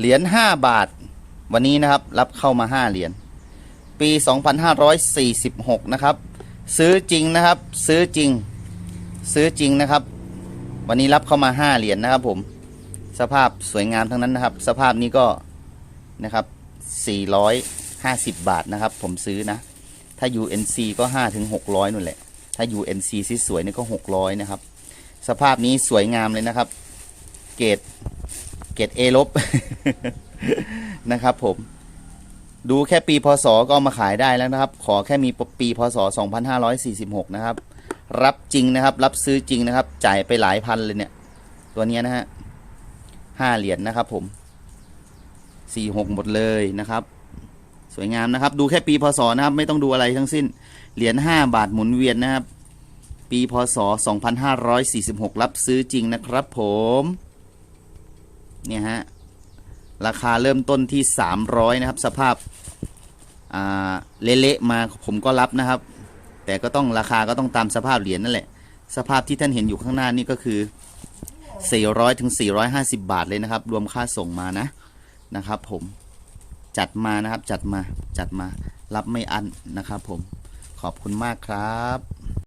เหรียญ5บาท วันนี้นะครับรับเข้ามา 5 เหรียญปี 2546 นะครับ ซื้อจริงนะครับ ซื้อจริง ซื้อจริงนะครับ วันนี้รับเข้ามา 5 เหรียญนะครับผม สภาพสวยงามทั้งนั้นนะครับ สภาพนี้ก็นะครับ 450 บาทนะครับ ผมซื้อนะ ถ้า UNC ก็ 5 ถึง 600นู่นแหละ ถ้า UNC สวยๆนี่ก็ 600 นะครับ สภาพนี้สวยงามเลยนะครับ เกรด กรด A ลบนะครับ ผม ดูแค่ปีพศก็มาขายได้แล้วนะครับ ขอแค่มีปีพศ 2546 นะครับ รับจริงนะครับ รับซื้อจริงนะครับ จ่ายไปหลายพันเลยเนี่ย ตัวนี้นะฮะห้าเหรียญนะครับ ผมสี่หกหมดเลยนะครับ สวยงามนะครับ ดูแค่ปีพศนะครับ ไม่ต้องดูอะไรทั้งสิ้น เหรียญห้าบาทหมุนเวียนนะครับ ปีพศ 2546 รับซื้อจริงนะครับ ผม เนี่ยฮะ ราคาเริ่มต้นที่ 300 นะครับ สภาพอ่าเละๆมาผมก็รับนะครับ แต่ก็ต้องราคาก็ต้องตามสภาพเหรียญนั่นแหละ สภาพที่ท่านเห็นอยู่ข้างหน้านี่ก็คือ 400ถึง450 บาทเลยนะครับ รวมค่าส่งมานะนะครับ ผมจัดมานะครับจัดมาจัดมารับไม่อั้นนะครับ ผมขอบคุณมากครับ